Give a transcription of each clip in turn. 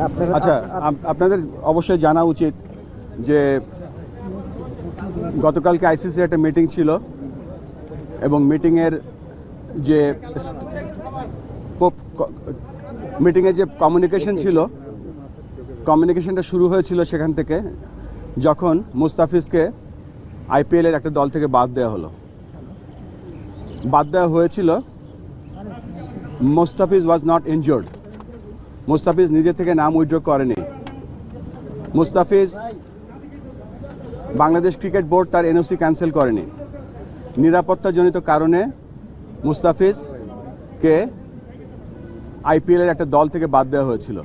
আচ্ছা up- up- up- আপনাদের অবশ্যই জানা উচিত যে গতকালকে আইসিসি একটা মিটিং ছিল এবং মিটিংয়ের যে মিটিংয়ের যে কমিউনিকেশন ছিল কমিউনিকেশনটা শুরু হয়েছিল সেখান থেকে যখন মুস্তাফিজকে আইপিএলের একটা দল থেকে বাদ দেওয়া হলো। বাদ দেওয়া হয়েছিল Mustafiz was not injured Mustafiz নিজে থেকে নাম উইথড্র করেনি। মুস্তাফিজ বাংলাদেশ ক্রিকেট বোর্ড তার এনওসি ক্যান্সেল করেনি। নিরাপত্তাজনিত কারণে মুস্তাফিজকে আইপিএলের একটা দল থেকে বাদ দেওয়া হয়েছিল।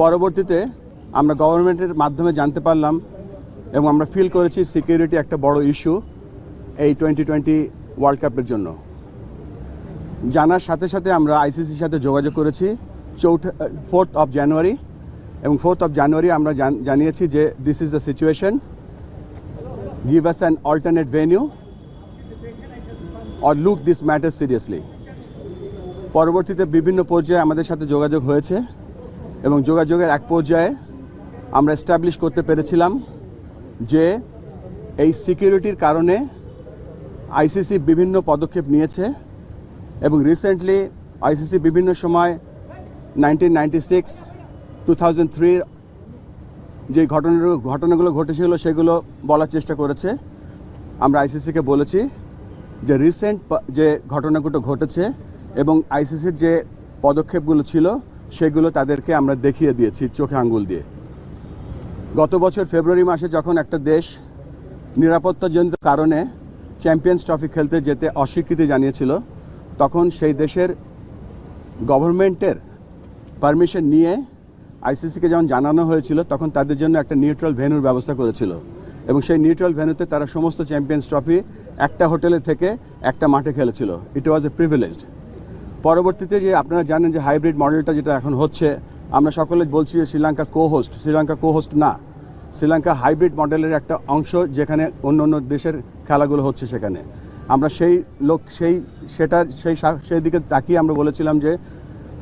পরবর্তীতে আমরা গভর্নমেন্টের মাধ্যমে জানতে পারলাম এবং আমরা ফিল করেছি সিকিউরিটি একটা বড় ইস্যু এই টোয়েন্টি টোয়েন্টি ওয়ার্ল্ড কাপের জন্য। জানার সাথে সাথে আমরা আইসিসির সাথে যোগাযোগ করেছি। চৌঠা ফোর্থ অফ জানুয়ারি এবং ফোর্থ অফ জানুয়ারি আমরা জানিয়েছি যে this is the situation give us an alternate venue or look this matter seriously পরবর্তীতে বিভিন্ন পর্যায়ে আমাদের সাথে যোগাযোগ হয়েছে এবং যোগাযোগের এক পর্যায়ে আমরা এস্টাবলিশ করতে পেরেছিলাম যে এই সিকিউরিটির কারণে আইসিসি বিভিন্ন পদক্ষেপ নিয়েছে এবং রিসেন্টলি আইসিসি বিভিন্ন সময় nineteen ninety six two thousand থ্রির যে ঘটনাগুলো ঘটনাগুলো ঘটেছিল, সেগুলো বলার চেষ্টা করেছে। আমরা আইসিসিকে বলেছি যে রিসেন্ট যে ঘটনাগুলো ঘটেছে এবং আইসিসির যে পদক্ষেপগুলো ছিল, সেগুলো তাদেরকে আমরা দেখিয়ে দিয়েছি চোখে আঙ্গুল দিয়ে। গত বছর ফেব্রুয়ারি মাসে যখন একটা দেশ নিরাপত্তাজনিত কারণে চ্যাম্পিয়ন্স ট্রফি খেলতে যেতে অস্বীকৃতি জানিয়েছিল, তখন সেই দেশের গভর্নমেন্টের পারমিশন নিয়ে আইসিসিকে যখন জানানো হয়েছিল, তখন তাদের জন্য একটা নিউট্রাল ভেন্যুর ব্যবস্থা করেছিল। এবং সেই নিউট্রাল ভেন্যুতে তারা সমস্ত চ্যাম্পিয়ন্স ট্রফি একটা হোটেলে থেকে একটা মাঠে খেলেছিল। ইট ওয়াজ এ প্রিভিলেজড পরবর্তীতে যে আপনারা জানেন যে হাইব্রিড মডেলটা যেটা এখন হচ্ছে, আমরা সকলে বলছি যে Sri Lanka co host Sri Lanka co host না। শ্রীলঙ্কা হাইব্রিড মডেলের একটা অংশ যেখানে অন্য অন্য দেশের খেলাগুলো হচ্ছে সেখানে। আমরা সেই লোক, সেই সেটা সেই সেই দিকে তাকিয়ে আমরা বলেছিলাম যে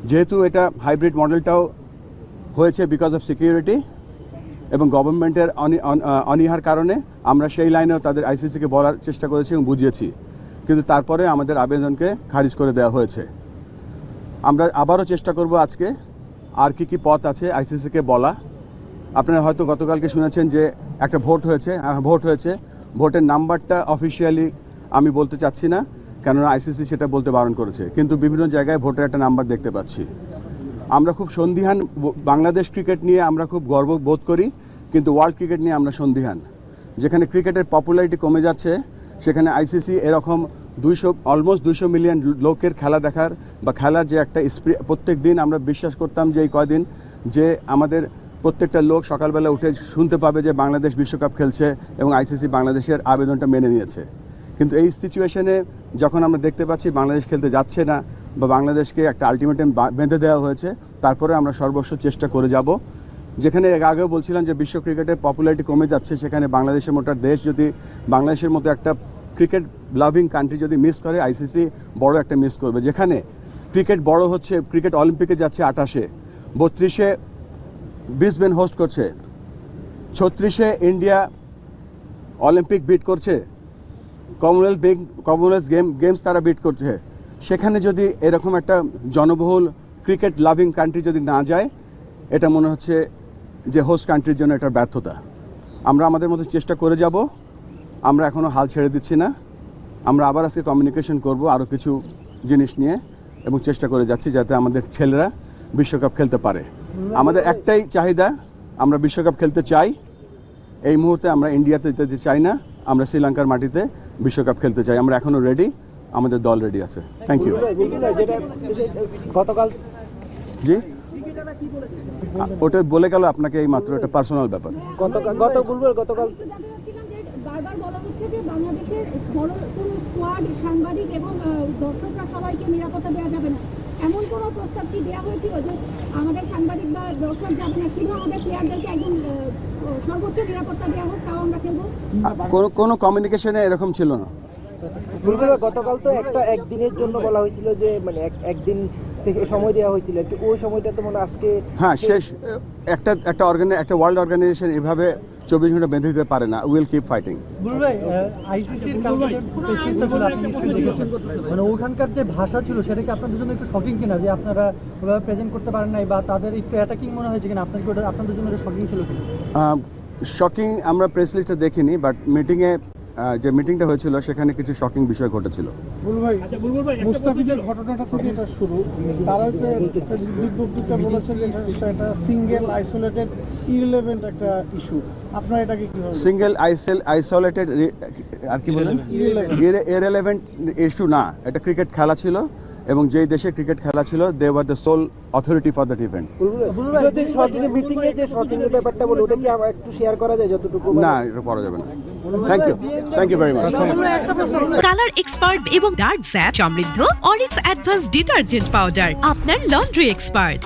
যেহেতু এটা হাইব্রিড মডেলটাও হয়েছে বিকজ অফ সিকিউরিটি এবং গভর্নমেন্টের অনীহার কারণে আমরা সেই লাইনেও তাদের আইসিসিকে বলার চেষ্টা করেছি এবং বুঝিয়েছি। কিন্তু তারপরে আমাদের আবেদনকে খারিজ করে দেওয়া হয়েছে। আমরা আবারও চেষ্টা করব আজকে আর কি কি পথ আছে আইসিসিকে বলা। আপনারা হয়তো গতকালকে শুনেছেন যে একটা ভোট হয়েছে হ্যাঁ, ভোট হয়েছে। ভোটের নাম্বারটা অফিসিয়ালি আমি বলতে চাচ্ছি না। কেননা আইসিসি সেটা বলতে বারণ করেছে। কিন্তু বিভিন্ন জায়গায় ভোটের একটা নাম্বার দেখতে পাচ্ছি। আমরা খুব সন্দিহান, বাংলাদেশ ক্রিকেট নিয়ে আমরা খুব গর্ব বোধ করি, কিন্তু ওয়ার্ল্ড ক্রিকেট নিয়ে আমরা সন্দিহান। যেখানে ক্রিকেটের পপুলারিটি কমে যাচ্ছে, সেখানে আইসিসি এরকম দুইশো অলমোস্ট দুইশো মিলিয়ন লোকের খেলা দেখার বা খেলার যে একটা স্প্রি প্রত্যেক দিন আমরা বিশ্বাস করতাম যে এই কয়দিন যে আমাদের প্রত্যেকটা লোক সকালবেলা উঠে শুনতে পাবে যে বাংলাদেশ বিশ্বকাপ খেলছে এবং আইসিসি বাংলাদেশের আবেদনটা মেনে নিয়েছে। কিন্তু এই সিচুয়েশনে যখন আমরা দেখতে পাচ্ছি বাংলাদেশ খেলতে যাচ্ছে না বা বাংলাদেশকে একটা আলটিমেটাম বেঁধে দেওয়া হয়েছে, তারপরে আমরা সর্বস্ব চেষ্টা করে যাব। যেখানে আগেও বলছিলাম যে বিশ্ব ক্রিকেটের পপুলারিটি কমে যাচ্ছে, সেখানে বাংলাদেশের মতো দেশ যদি, বাংলাদেশের মতো একটা ক্রিকেট লাভিং কান্ট্রি যদি মিস করে আইসিসি বড় একটা মিস করবে। যেখানে ক্রিকেট বড় হচ্ছে ক্রিকেট অলিম্পিকে যাচ্ছে আঠাশে, বত্রিশে ব্রিসবেন হোস্ট করছে, ছত্রিশে ইন্ডিয়া অলিম্পিক বিট করছে কমনওয়েলথ কমনওয়েলথ গেম গেমস তারা বিট করছে। সেখানে যদি এরকম একটা জনবহুল ক্রিকেট লাভিং কান্ট্রি যদি না যায়, এটা মনে হচ্ছে যে হোস্ট কান্ট্রির জন্য এটা ব্যর্থতা। আমরা আমাদের মতো চেষ্টা করে যাব, আমরা এখনও হাল ছেড়ে দিচ্ছি না। আমরা আবার আজকে কমিউনিকেশন করব আরও কিছু জিনিস নিয়ে এবং চেষ্টা করে যাচ্ছি যাতে আমাদের ছেলেরা বিশ্বকাপ খেলতে পারে। আমাদের একটাই চাহিদা, আমরা বিশ্বকাপ খেলতে চাই। এই মুহূর্তে আমরা ইন্ডিয়াতে যেতে চাই না। আমরা শ্রীলঙ্কার মাটিতে বিশ্বকাপ খেলতে চাই। আমরা এখনও রেডি আমাদের দল রেডি আছে। থ্যাংক ইউ গতকাল জি? ওটা বলে গেল আপনাকে এই মাত্র এটা পার্সোনাল ব্যাপার। গতকাল গত বুলবুল গতকাল জানতে চাচ্ছিলাম যে বারবার বলা হচ্ছে যে বাংলাদেশের বড় কোনো স্কোয়াড সাংবাদিক এবং দর্শকরা সবাইকে নিরাপত্তা দেওয়া যাবে না। এমন কোনো প্রস্তাব কি দেওয়া হয়েছিল যে আমাদের সাংবাদিক বা দর্শক যাবে না শুধু আমাদের প্লেয়ারদেরকে একদম সর্বোচ্চ নিরাপত্তা দেওয়া হোক তাও আমরা খেলব? কোনো কোনো কমিউনিকেশনে এরকম ছিল না। গতকাল তো একটা একদিনের জন্য বলা হয়েছিল যে মানে এক- একদিন থেকে সময় দেওয়া হয়েছিল। একটু ওই সময়টা তো মনে হয় আজকে হ্যাঁ শেষ একটা একটা অর্গানে একটা ওয়ার্ল্ড অর্গানাইজেশন এভাবে চব্বিশ ঘণ্টা বেঁধে দিতে পারে না। উইল কিপ ফাইটিং মানে ওখানকার যে ভাষা ছিল সেটা কি আপনাদের জন্য একটু শকিং কিনা? যে আপনারা ওভাবে প্রেজেন্ট করতে পারেন নাই বা তাদের একটু অ্যাটাকিং মনে হয়েছে কিনা? ওটা আপনাদের জন্য শকিং ছিল কিনা? শকিং আমরা প্রেস লিস্টে দেখিনি বাট মিটিংয়ে যে মিটিংটা হয়েছিল সেখানে কিছু শকিং বিষয় ঘটেছিল। বুলু ভাই মুস্তাফিজের ঘটনাটা থেকে এটা শুরু। তারা বিজ্ঞপ্তিতে বলেছেন যে এটা- সিঙ্গেল আইসোলেটেড ইরিলেভেন্ট একটা ইস্যু আপনারা এটাকে কীভাবে সিঙ্গেল আইসেল আইসোলেটেড আর কি বলেন Irrelevant. ইরেলেভেন্ট ইস্যু না এটা ক্রিকেট খেলা ছিল। এবং যেই দেশে ক্রিকেট খেলা ছিল they were the sole authority for that event Bulbul ভাই, যদি শর্টিং মিটিং এ যে শর্টিং এর ব্যাপারটা বলে ওটা একটু শেয়ার করা যায় যতটুকু না এটা করা যাবে না। Thank you thank you very much colour expert এবং ডার্ক স্যাপ সমৃদ্ধ অরিক্স অ্যাডভান্স ডিটারজেন্ট পাউডার আপনার লন্ড্রি এক্সপার্ট